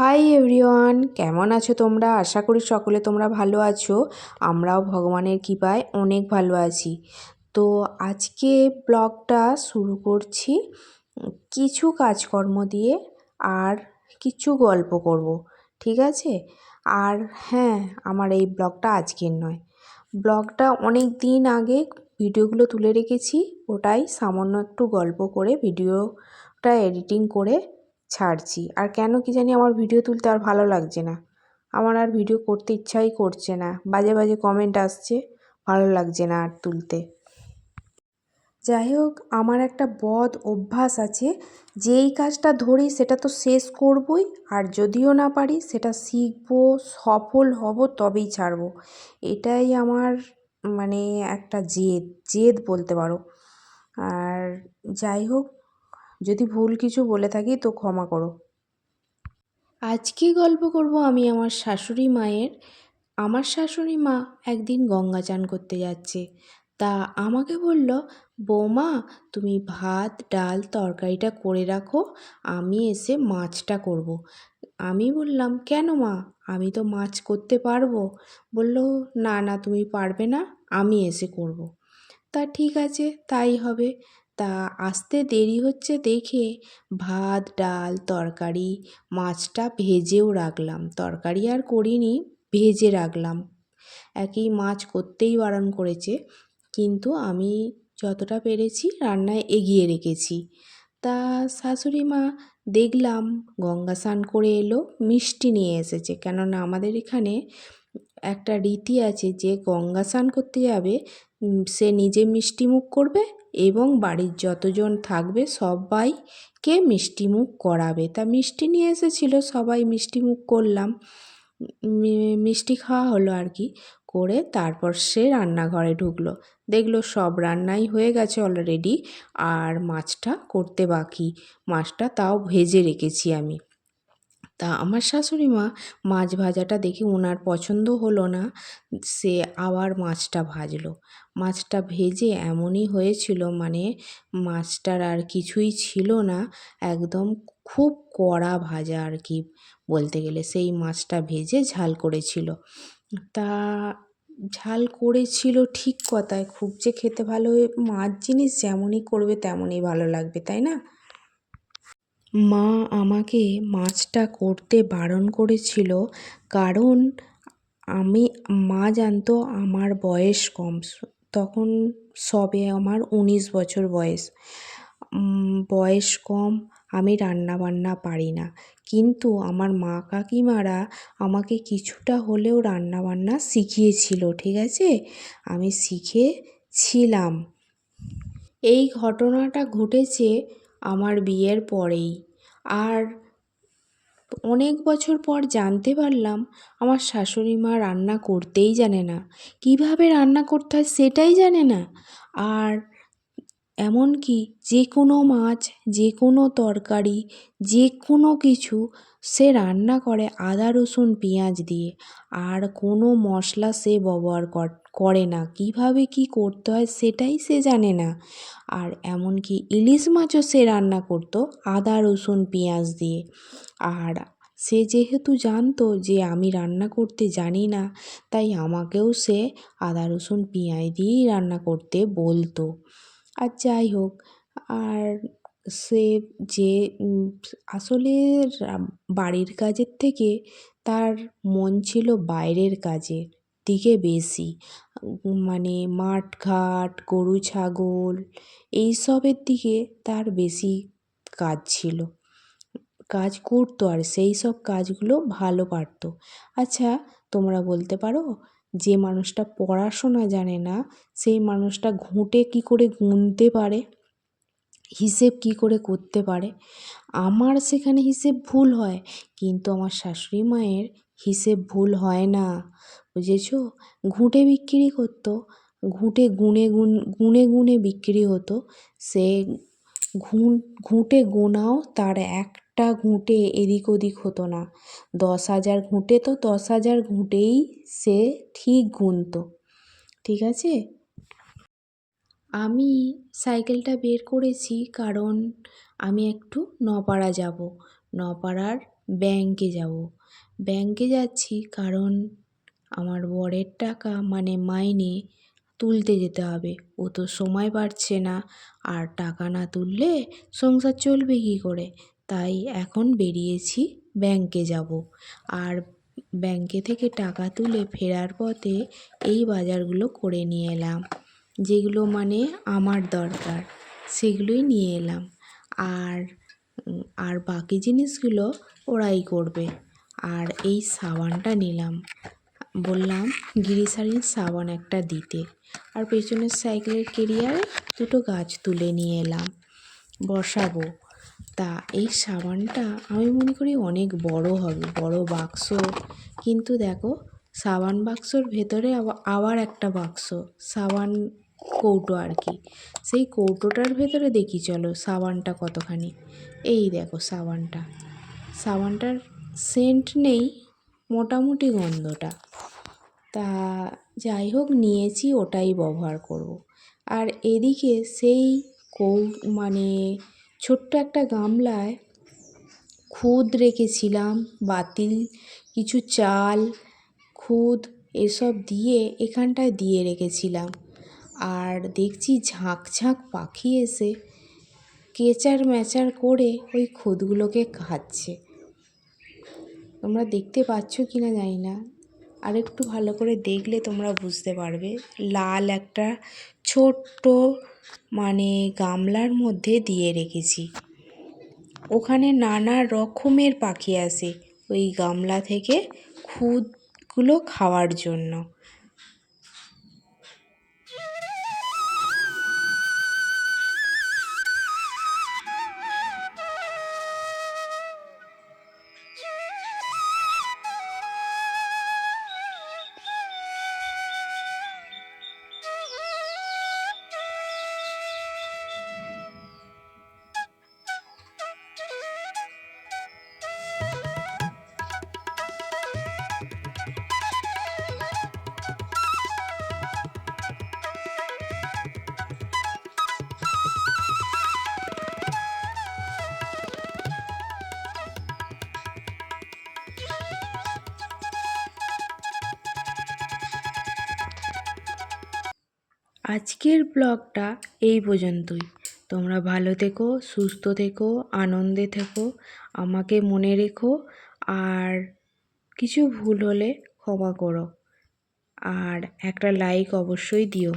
Hi everyone কেমন আছো তোমরা? আশা করি সকলে তোমরা ভালো আছো। আমরাও ভগবানের কৃপায় অনেক ভালো আছি। তো আজকে ব্লগটা শুরু করছি কিছু কাজকর্ম দিয়ে আর কিছু গল্প করব, ঠিক আছে? আর হ্যাঁ আমার এই ব্লগটা আজকের নয়। ব্লগটা অনেক দিন আগে ভিডিওগুলো তুলে রেখেছি, ওটাই সামান্য একটু গল্প করে, ভিডিওটা এডিটিং করে ছাড়ছি। আর কেন কি জানি আমার ভিডিও তুলতে আর ভালো লাগছে না। আমার আর ভিডিও করতে ইচ্ছাই করছে না। বাজে বাজে কমেন্ট আসছে, ভালো লাগছে না আর তুলতে। যাই হোক, আমার একটা বদ অভ্যাস আছে। যেই কাজটা ধরি, সেটা তো শেষ করবই। আর যদিও না পারি, সেটা শিখব, সফল হব, তবেই ছাড়বো। এটাই আমার মানে একটা জেদ। জেদ বলতে পারো। আর যাই হোক যদি ভুল কিছু বলে থাকি তো ক্ষমা করো। আজকে গল্প করব আমি আমার শাশুড়ি মায়ের। আমার শাশুড়ি মা একদিন গঙ্গা চান করতে যাচ্ছে। তা আমাকে বলল, বৌমা, তুমি ভাত, ডাল, তরকারিটা করে রাখো, আমি এসে মাছটা করব। আমি বললাম, কেন মা? আমি তো মাছ করতে পারব। বলল, না না, তুমি পারবে না, আমি এসে করব। তা ঠিক আছে, তাই হবে। তা আসতে দেরি হচ্ছে দেখে ভাত, ডাল, তরকারি, মাছটা ভেজেও রাখলাম। তরকারি আর করিনি, ভেজে রাখলাম। একই মাছ করতেই বারণ করেছে, কিন্তু আমি যতটা পেরেছি রান্নায় এগিয়ে রেখেছি। তা শাশুড়ি মা দেখলাম, গঙ্গা স্নান করে এলো, মিষ্টি নিয়ে এসেছে। কেননা আমাদের এখানে একটা রীতি আছে, যে গঙ্গা স্নান করতে যাবে সে নিজে মিষ্টি মুখ করবে এবং বাড়ির যতজন থাকবে সবাইকে মিষ্টিমুখ করাবে। তা মিষ্টি নিয়ে এসেছিল, সবাই মিষ্টিমুখ করলাম। মিষ্টি খাওয়া হলো আর কি, করে তারপর সে রান্নাঘরে ঢুকলো। দেখল সব রান্নাই হয়ে গেছে অলরেডি আর মাছটা করতে বাকি। মাছটা তাও ভেজে রেখেছি আমি। তা আমার শাশুড়ি মা মাছ ভাজাটা দেখে ওনার পছন্দ হলো না। সে আবার মাছটা ভাজলো। মাছটা ভেজে এমনই হয়েছিল মানে মাছটার আর কিছুই ছিল না, একদম খুব কড়া ভাজা আর কি বলতে গেলে। সেই মাছটা ভেজে ঝাল করেছিল। তা ঝাল করেছিল ঠিক কথায়, খুব যে খেতে ভালো, মাছ জিনিস যেমনই করবে তেমনই ভালো লাগবে, তাই না? মা আমাকে মাছটা করতে বারণ করেছিল কারণ আমি, মা জানতো আমার বয়স কম। তখন সবে আমার উনিশ বছর বয়স। বয়স কম আমি রান্না বান্না পারি না। কিন্তু আমার মা কাকিমারা আমাকে কিছুটা হলেও রান্না বান্না শিখিয়েছিল, ঠিক আছে? আমি শিখেছিলাম। এই ঘটনাটা ঘটেছে আমার বিয়ের পরেই। আর অনেক বছর পর জানতে পারলাম, আমার শাশুড়ি মা রান্না করতেই জানে না। কীভাবে রান্না করতে হয় সেটাই জানে না। আর এমনকি যে কোনো মাছ যে কোনো তরকারি যে কোনো কিছু সে রান্না করে আদা, রসুন, পেঁয়াজ দিয়ে। আর কোনো মশলা সে ব্যবহার করে না। কীভাবে কী করতে হয় সেটাই সে জানে না। আর এমনকি ইলিশ মাছও সে রান্না করতো আদা, রসুন, পেঁয়াজ দিয়ে। আর সে যেহেতু জানতো যে আমি রান্না করতে জানি না, তাই আমাকেও সে আদা, রসুন, পেঁয়াজ দিয়েই রান্না করতে বলতো। আর যাই হোক, আর সে যে আসলে বাড়ির কাজের থেকে তার মন ছিল বাইরের কাজের দিকে বেশি। মানে মাঠ ঘাট, গরু ছাগল এইসবের দিকে তার বেশি কাজ ছিল। কাজ করতো আর সেই সব কাজগুলো ভালো পারতো। আচ্ছা তোমরা বলতে পারো যে মানুষটা পড়াশোনা জানে না, সেই মানুষটা ঘুঁটে কী করে গুনতে পারে? হিসেব কী করে করতে পারে? আমার সেখানে হিসেব ভুল হয়, কিন্তু আমার শাশুড়ি মায়ের হিসেব ভুল হয় না। বুঝেছ? ঘুঁটে বিক্রি করতো, ঘুঁটে গুনে গুন, গুনে গুনে বিক্রি হতো। সে ঘুঁটে গোনাও তার একটা ঘুঁটে এদিক ওদিক হতো না। দশ হাজার ঘুঁটে তো দশ হাজার ঘুঁটেই সে ঠিক গুনতো। ঠিক আছে? আমি সাইকেলটা বের করেছি কারণ আমি একটু নপাড়া যাব। নপাড়ার ব্যাংকে যাব। ব্যাংকে যাচ্ছি কারণ আমার বরের টাকা মানে মাইনে তুলতে যেতে হবে। ও তো সময় পাচ্ছে না। আর টাকা না তুললে সংসার চলবে কী করে? তাই এখন বেরিয়েছি ব্যাংকে যাব। আর ব্যাংকে থেকে টাকা তুলে ফেরার পথে এই বাজারগুলো করে নিয়ে এলাম, যেগুলো মানে আমার দরকার, সেগুলোই নিয়ে এলাম। আর আর বাকি জিনিসগুলো ওরাই করবে। আর এই সাবানটা নিলাম। বললাম গিরিসারিন সাবান একটা দিতে। আর পেছনের সাইকেলের কেরিয়ারে দুটো গাছ তুলে নিয়ে এলাম। বসাবো। তা এই সাবানটা আমি মনে করি অনেক বড় হবে, বড় বাক্স। কিন্তু দেখো, সাবান বাক্সর ভেতরে আবার একটা বাক্স, সাবান কৌটো আর কি। সেই কৌটোটার ভেতরে দেখি, চলো সাবানটা কতখানি। এই দেখো সাবানটা। সাবানটার সেন্ট নেই, মোটামুটি গন্ধটা। তা যাই হোক, নিয়েছি, ওটাই ব্যবহার করব। আর এদিকে সেই কৌ মানে ছোট্ট একটা গামলায় খুদ রেখেছিলাম, বাতিল, কিছু চাল, খুদ এসব দিয়ে এখানটায় দিয়ে রেখেছিলাম। আর দেখছি ঝাঁক ঝাঁক পাখি এসে কেচার ম্যাচার করে ওই খুদগুলোকে খাচ্ছে। তোমরা দেখতে পাচ্ছ কি না জানি না। আর একটু ভালো করে দেখলে তোমরা বুঝতে পারবে। লাল একটা ছোট্ট মানে গামলার মধ্যে দিয়ে রেখেছি। ওখানে নানা রকমের পাখি আসে ওই গামলা থেকে খুদগুলো খাওয়ার জন্য। আজকের ব্লগটা এই পর্যন্তই। তোমরা ভালো থেকো, সুস্থ থেকো, আনন্দে থেকো, আমাকে মনে রেখো আর কিছু ভুল হলে ক্ষমা করো। আর একটা লাইক অবশ্যই দিও।